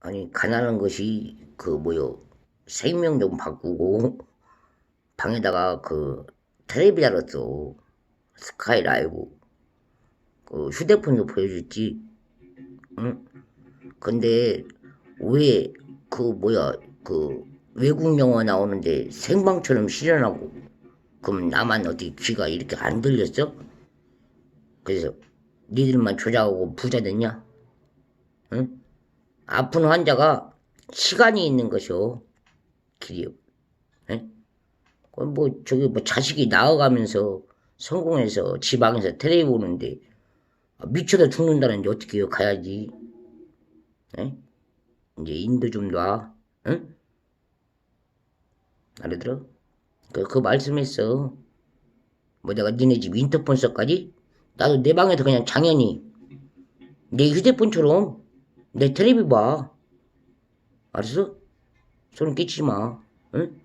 아니 가난한 것이 그 뭐요 생명 좀 바꾸고 방에다가 그 텔레비 달았어 스카이 라이브 그 휴대폰도 보여줬지 응 근데 왜 그 뭐야 그 외국 영화 나오는데 생방처럼 실현하고 그럼 나만 어디 귀가 이렇게 안 들렸어? 그래서 니들만 조작하고 부자 됐냐? 응? 아픈 환자가 시간이 있는 것이오. 길이요. 에? 그건 뭐 저기 뭐 자식이 나아가면서 성공해서 지방에서 텔레비 보는데 미쳐서 죽는다는데 어떻게? 가야지. 에? 이제 인도 좀 놔. 응? 알아들어? 그, 그 말씀했어. 뭐 내가 니네 집 인터폰 써까지? 나도 내 방에서 그냥 당연히 내 휴대폰처럼 내 텔레비 봐. 알았어? 소름 끼치지 마. 응?